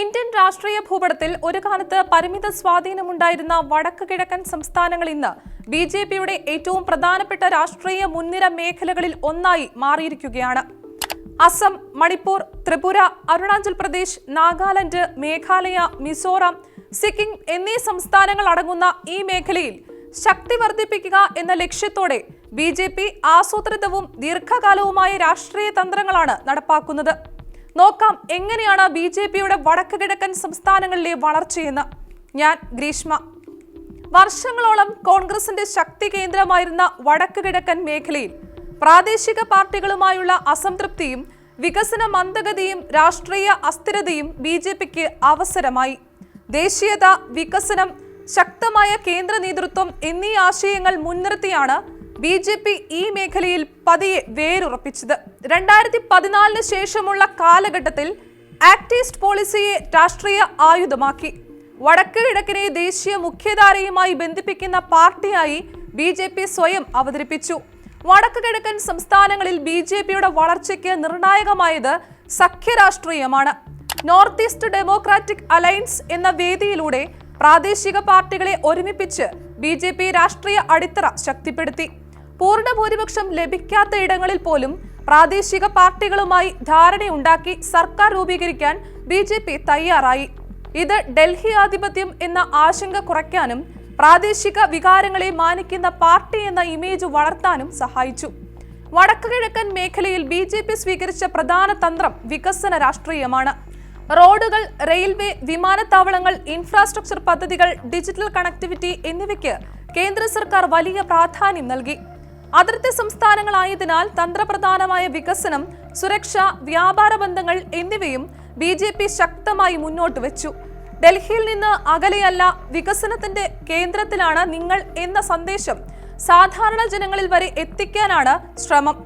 Indian രാഷ്ട്രീയ ഭൂപടത്തിൽ ഒരു കാലത്ത് പരിമിത സ്വാധീനമുണ്ടായിരുന്ന വടക്ക് കിഴക്കൻ സംസ്ഥാനങ്ങൾ ഇന്ന് ബി ജെ പിയുടെ ഏറ്റവും പ്രധാനപ്പെട്ട രാഷ്ട്രീയ മുൻനിര മേഖലകളിൽ ഒന്നായി മാറിയിരിക്കുകയാണ്. അസം മണിപ്പൂർ ത്രിപുര അരുണാചൽ പ്രദേശ് നാഗാലാൻഡ് മേഘാലയ മിസോറാം സിക്കിം എന്നീ സംസ്ഥാനങ്ങൾ അടങ്ങുന്ന ഈ മേഖലയിൽ ശക്തി വർദ്ധിപ്പിക്കുക എന്ന ലക്ഷ്യത്തോടെ ബി ആസൂത്രിതവും ദീർഘകാലവുമായ രാഷ്ട്രീയ തന്ത്രങ്ങളാണ് നടപ്പാക്കുന്നത്. നോക്കാം എങ്ങനെയാണ് ബി ജെ പിയുടെ വടക്ക് കിഴക്കൻ സംസ്ഥാനങ്ങളിലെ വളർച്ചയെന്ന്. ഞാൻ ഗ്രീഷ്മ. വർഷങ്ങളോളം കോൺഗ്രസിന്റെ ശക്തി കേന്ദ്രമായിരുന്ന വടക്ക് കിഴക്കൻ മേഖലയിൽ പ്രാദേശിക പാർട്ടികളുമായുള്ള അസംതൃപ്തിയും വികസന മന്ദഗതിയും രാഷ്ട്രീയ അസ്ഥിരതയും ബി ജെ പിക്ക് അവസരമായി. ദേശീയത വികസനം ശക്തമായ കേന്ദ്ര നേതൃത്വം എന്നീ ആശയങ്ങൾ മുൻനിർത്തിയാണ് ബി ജെ പി ഈ മേഖലയിൽ പതിയെ വേരുറപ്പിച്ചത്. രണ്ടായിരത്തി പതിനാലിന് ശേഷമുള്ള കാലഘട്ടത്തിൽ ആക്ടിസ്റ്റ് പോളിസിയെ രാഷ്ട്രീയ ആയുധമാക്കി. വടക്ക് കിഴക്കിനെ ദേശീയ മുഖ്യധാരയുമായി ബന്ധിപ്പിക്കുന്ന പാർട്ടിയായി ബി ജെ പി സ്വയം അവതരിപ്പിച്ചു. വടക്ക് കിഴക്കൻ സംസ്ഥാനങ്ങളിൽ ബി ജെ പിയുടെ വളർച്ചയ്ക്ക് നിർണായകമായത് സഖ്യരാഷ്ട്രീയമാണ്. നോർത്ത് ഈസ്റ്റ് ഡെമോക്രാറ്റിക് അലയൻസ് എന്ന വേദിയിലൂടെ പ്രാദേശിക പാർട്ടികളെ ഒരുമിപ്പിച്ച് ബി ജെ പി രാഷ്ട്രീയ അടിത്തറ ശക്തിപ്പെടുത്തി. പൂർണ ഭൂരിപക്ഷം ലഭിക്കാത്ത ഇടങ്ങളിൽ പോലും പ്രാദേശിക പാർട്ടികളുമായി ധാരണയുണ്ടാക്കി സർക്കാർ രൂപീകരിക്കാൻ ബി ജെ പി തയ്യാറായി. ഇത് ഡൽഹി ആധിപത്യം എന്ന ആശങ്ക കുറയ്ക്കാനും പ്രാദേശിക വികാരങ്ങളെ മാനിക്കുന്ന പാർട്ടി എന്ന ഇമേജ് വളർത്താനും സഹായിച്ചു. വടക്കുകിഴക്കൻ മേഖലയിൽ ബി ജെ പി സ്വീകരിച്ച പ്രധാന തന്ത്രം വികസന രാഷ്ട്രീയമാണ്. റോഡുകൾ റെയിൽവേ വിമാനത്താവളങ്ങൾ ഇൻഫ്രാസ്ട്രക്ചർ പദ്ധതികൾ ഡിജിറ്റൽ കണക്ടിവിറ്റി എന്നിവയ്ക്ക് കേന്ദ്ര സർക്കാർ വലിയ പ്രാധാന്യം നൽകി. അതിർത്തി സംസ്ഥാനങ്ങളായതിനാൽ തന്ത്രപ്രധാനമായ വികസനം സുരക്ഷ വ്യാപാര ബന്ധങ്ങൾ എന്നിവയും ബി ജെ പി ശക്തമായി മുന്നോട്ട് വെച്ചു. ഡൽഹിയിൽ നിന്ന് അകലെയല്ല വികസനത്തിന്റെ കേന്ദ്രത്തിലാണ് നിങ്ങൾ എന്ന സന്ദേശം സാധാരണ ജനങ്ങളിൽ വരെ എത്തിക്കാനാണ് ശ്രമം.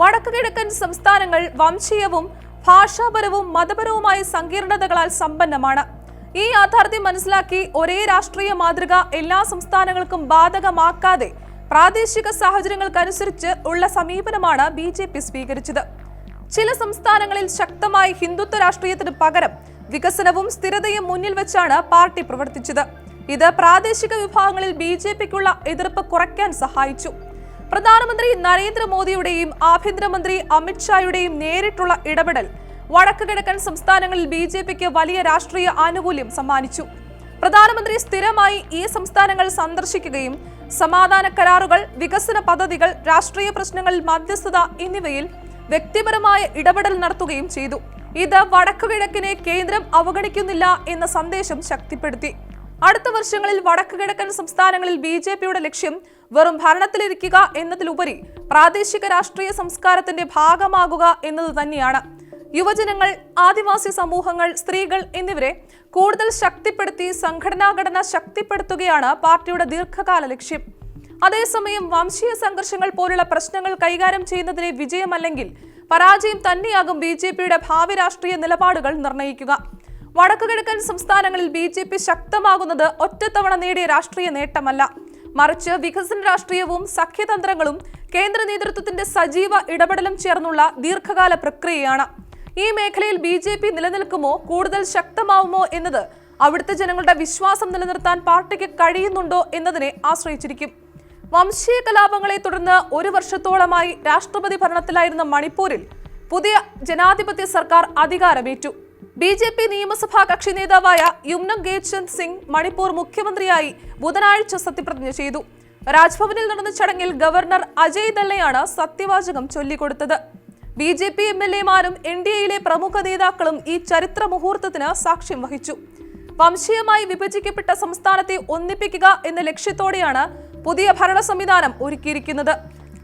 വടക്കു കിഴക്കൻ സംസ്ഥാനങ്ങൾ വംശീയവും ഭാഷാപരവും മതപരവുമായ സങ്കീർണതകളാൽ സമ്പന്നമാണ്. ഈ യാഥാർത്ഥ്യം മനസ്സിലാക്കി ഒരേ രാഷ്ട്രീയ മാതൃക എല്ലാ സംസ്ഥാനങ്ങൾക്കും ബാധകമാക്കാതെ പ്രാദേശിക സാഹചര്യങ്ങൾക്കനുസരിച്ച് ഉള്ള സമീപനമാണ് ബി ജെ പി സ്വീകരിച്ചത്. ചില സംസ്ഥാനങ്ങളിൽ ശക്തമായി ഹിന്ദുത്വ രാഷ്ട്രീയത്തിന് പകരം വികസനവും സ്ഥിരതയും മുന്നിൽ വെച്ചാണ് പാർട്ടി പ്രവർത്തിച്ചത്. ഇത് പ്രാദേശിക വിഭാഗങ്ങളിൽ ബി ജെ പിക്കുള്ള എതിർപ്പ് കുറയ്ക്കാൻ സഹായിച്ചു. പ്രധാനമന്ത്രി നരേന്ദ്രമോദിയുടെയും ആഭ്യന്തരമന്ത്രി അമിത്ഷായുടെയും നേരിട്ടുള്ള ഇടപെടൽ വടക്ക് കിഴക്കൻ സംസ്ഥാനങ്ങളിൽ ബി ജെ പിക്ക് വലിയ രാഷ്ട്രീയ ആനുകൂല്യം സമ്മാനിച്ചു. പ്രധാനമന്ത്രി സ്ഥിരമായി ഈ സംസ്ഥാനങ്ങൾ സന്ദർശിക്കുകയും സമാധാന കരാറുകൾ വികസന പദ്ധതികൾ രാഷ്ട്രീയ പ്രശ്നങ്ങളിൽ മധ്യസ്ഥത എന്നിവയിൽ വ്യക്തിപരമായ ഇടപെടൽ നടത്തുകയും ചെയ്തു. ഇത് വടക്കു കിഴക്കിനെ കേന്ദ്രം അവഗണിക്കുന്നില്ല എന്ന സന്ദേശം ശക്തിപ്പെടുത്തി. അടുത്ത വർഷങ്ങളിൽ വടക്കുകിഴക്കൻ സംസ്ഥാനങ്ങളിൽ ബി ജെ പിയുടെ ലക്ഷ്യം വെറും ഭരണത്തിലിരിക്കുക എന്നതിലുപരി പ്രാദേശിക രാഷ്ട്രീയ സംസ്കാരത്തിന്റെ ഭാഗമാകുക എന്നത് തന്നെയാണ്. യുവജനങ്ങൾ ആദിവാസി സമൂഹങ്ങൾ സ്ത്രീകൾ എന്നിവരെ കൂടുതൽ ശക്തിപ്പെടുത്തി സംഘടനാഘടന ശക്തിപ്പെടുത്തുകയാണ് പാർട്ടിയുടെ ദീർഘകാല ലക്ഷ്യം. അതേസമയം വംശീയ സംഘർഷങ്ങൾ പോലുള്ള പ്രശ്നങ്ങൾ കൈകാര്യം ചെയ്യുന്നതിലെ വിജയമല്ലെങ്കിൽ പരാജയം തന്നെയാകും ബി ജെ പിയുടെ ഭാവി രാഷ്ട്രീയ നിലപാടുകൾ നിർണയിക്കുക വടക്കു കിഴക്കൻ സംസ്ഥാനങ്ങളിൽ ബി ജെ പി ശക്തമാകുന്നത് ഒറ്റത്തവണ നേടിയ രാഷ്ട്രീയ നേട്ടമല്ല. മറിച്ച് വികസന രാഷ്ട്രീയവും സഖ്യതന്ത്രങ്ങളും കേന്ദ്ര നേതൃത്വത്തിന്റെ സജീവ ഇടപെടലും ചേർന്നുള്ള ദീർഘകാല പ്രക്രിയയാണ്. ഈ മേഖലയിൽ ബി ജെ പി നിലനിൽക്കുമോ കൂടുതൽ ശക്തമാവുമോ എന്നത് അവിടുത്തെ ജനങ്ങളുടെ വിശ്വാസം നിലനിർത്താൻ പാർട്ടിക്ക് കഴിയുന്നുണ്ടോ എന്നതിനെ ആശ്രയിച്ചിരിക്കും. വംശീയ കലാപങ്ങളെ തുടർന്ന് ഒരു വർഷത്തോളമായി രാഷ്ട്രപതി ഭരണത്തിലായിരുന്ന മണിപ്പൂരിൽ പുതിയ ജനാധിപത്യ സർക്കാർ അധികാരമേറ്റു. ബി ജെ പി നിയമസഭാ കക്ഷി നേതാവായ യുംനം ഗേച്ചന്ദ് സിംഗ് മണിപ്പൂർ മുഖ്യമന്ത്രിയായി ബുധനാഴ്ച സത്യപ്രതിജ്ഞ ചെയ്തു. രാജ്ഭവനിൽ നടന്ന ചടങ്ങിൽ ഗവർണർ അജയ് ദല്ലയാണ് സത്യവാചകം ചൊല്ലിക്കൊടുത്തത്. B J P M L എമാരും എൻ ഡി എയിലെ പ്രമുഖ നേതാക്കളും ഈ ചരിത്ര മുഹൂർത്തത്തിന് സാക്ഷ്യം വഹിച്ചു. വംശീയമായി വിഭജിക്കപ്പെട്ട സംസ്ഥാനത്തെ ഒന്നിപ്പിക്കുക എന്ന ലക്ഷ്യത്തോടെയാണ് പുതിയ ഭരണ സംവിധാനം ഒരുക്കിയിരിക്കുന്നത്.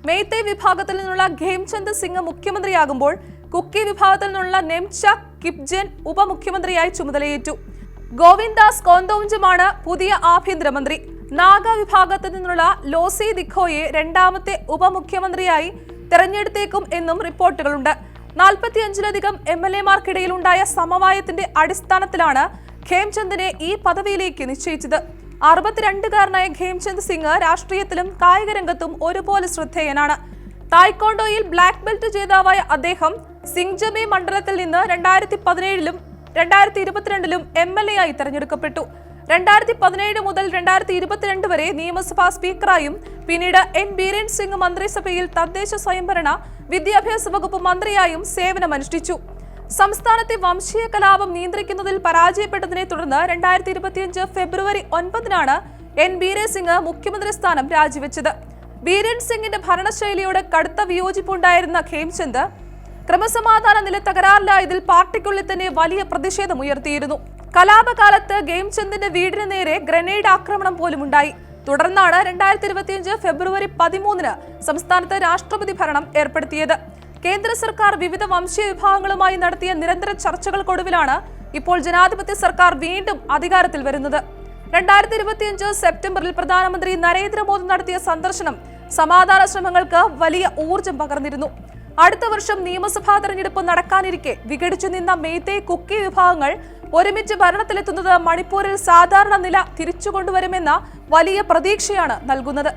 മെയ്തേ വിഭാഗത്തിൽ നിന്നുള്ള ഖേംചന്ദ് സിംഗ് മുഖ്യമന്ത്രിയാകുമ്പോൾ കുക്കി വിഭാഗത്തിൽ നിന്നുള്ള നെംച കിപ്ജൻ ഉപമുഖ്യമന്ത്രിയായി ചുമതലയേറ്റു. ഗോവിന്ദാസ് കോന്തോഞ്ചുമാണ് പുതിയ ആഭ്യന്തരമന്ത്രി. നാഗ വിഭാഗത്തിൽ നിന്നുള്ള ലോസി ദിഖോയെ രണ്ടാമത്തെ ഉപമുഖ്യമന്ത്രിയായി തെരഞ്ഞെടുത്തേക്കും എന്നും റിപ്പോർട്ടുകളുണ്ട്. നാൽപ്പത്തിയഞ്ചിലധികം എം എൽ എമാർക്കിടയിലുണ്ടായ സമവായത്തിന്റെ അടിസ്ഥാനത്തിലാണ് ഖേംചന്ദിനെ ഈ പദവിയിലേക്ക് നിശ്ചയിച്ചത്. അറുപത്തിരണ്ടുകാരനായ ഖേംചന്ദ് സിംഗ് രാഷ്ട്രീയത്തിലും കായിക രംഗത്തും ഒരുപോലെ ശ്രദ്ധേയനാണ്. തായ്ക്കോണ്ടോയിൽ ബ്ലാക്ക് ബെൽറ്റ് ജേതാവായ അദ്ദേഹം സിംഗ്ജമി മണ്ഡലത്തിൽ നിന്ന് രണ്ടായിരത്തി പതിനേഴിലും രണ്ടായിരത്തി ഇരുപത്തിരണ്ടിലും എം എൽ എ ആയി തെരഞ്ഞെടുക്കപ്പെട്ടു. രണ്ടായിരത്തി പതിനേഴ് മുതൽ രണ്ടായിരത്തി ഇരുപത്തിരണ്ട് വരെ നിയമസഭാ സ്പീക്കറായും പിന്നീട് എൻ ബീരൻ സിംഗ് മന്ത്രിസഭയിൽ തദ്ദേശ സ്വയംഭരണ വിദ്യാഭ്യാസ വകുപ്പ് മന്ത്രിയായും സേവനമനുഷ്ഠിച്ചു. സംസ്ഥാനത്തെ വംശീയ കലാപം നിയന്ത്രിക്കുന്നതിൽ പരാജയപ്പെട്ടതിനെ തുടർന്ന് രണ്ടായിരത്തി ഇരുപത്തിയഞ്ച് ഫെബ്രുവരി ഒൻപതിനാണ് എൻ ബീരൻ സിംഗ് മുഖ്യമന്ത്രി സ്ഥാനം രാജിവെച്ചത്. ബീരൻ സിംഗിന്റെ ഭരണശൈലിയോട് കടുത്ത വിയോജിപ്പുണ്ടായിരുന്ന ഖേംചന്ദ് ക്രമസമാധാന നില തകരാറിലായതിൽ പാർട്ടിക്കുള്ളിൽ തന്നെ വലിയ പ്രതിഷേധം ഉയർത്തിയിരുന്നു. കലാപകാലത്ത് ഗെയിംചന്ദിന്റെ വീടിന് നേരെ ഗ്രനേഡ് ആക്രമണം പോലും ഉണ്ടായി. തുടർന്നാണ് രണ്ടായിരത്തി ഇരുപത്തിയഞ്ച് ഫെബ്രുവരി പതിമൂന്നിന് സംസ്ഥാനത്ത് രാഷ്ട്രപതി ഭരണം ഏർപ്പെടുത്തിയത്. കേന്ദ്ര സർക്കാർ വിവിധ വംശീയ വിഭാഗങ്ങളുമായി നടത്തിയ നിരന്തര ചർച്ചകൾക്കൊടുവിലാണ് ഇപ്പോൾ ജനാധിപത്യ സർക്കാർ വീണ്ടും അധികാരത്തിൽ വരുന്നത്. രണ്ടായിരത്തി ഇരുപത്തിയഞ്ച് സെപ്റ്റംബറിൽ പ്രധാനമന്ത്രി നരേന്ദ്രമോദി നടത്തിയ സന്ദർശനം സമാധാന ശ്രമങ്ങൾക്ക് വലിയ ഊർജം പകർന്നിരുന്നു. അടുത്ത വർഷം നിയമസഭാ തെരഞ്ഞെടുപ്പ് നടക്കാനിരിക്കെ വിഘടിച്ചു നിന്ന മെയ്തേ കുക്കി വിഭാഗങ്ങൾ ഒരുമിച്ച് ഭരണത്തിലെത്തുന്നത് മണിപ്പൂരിൽ സാധാരണ നില തിരിച്ചുകൊണ്ടുവരുമെന്ന വലിയ പ്രതീക്ഷയാണ് നൽകുന്നത്.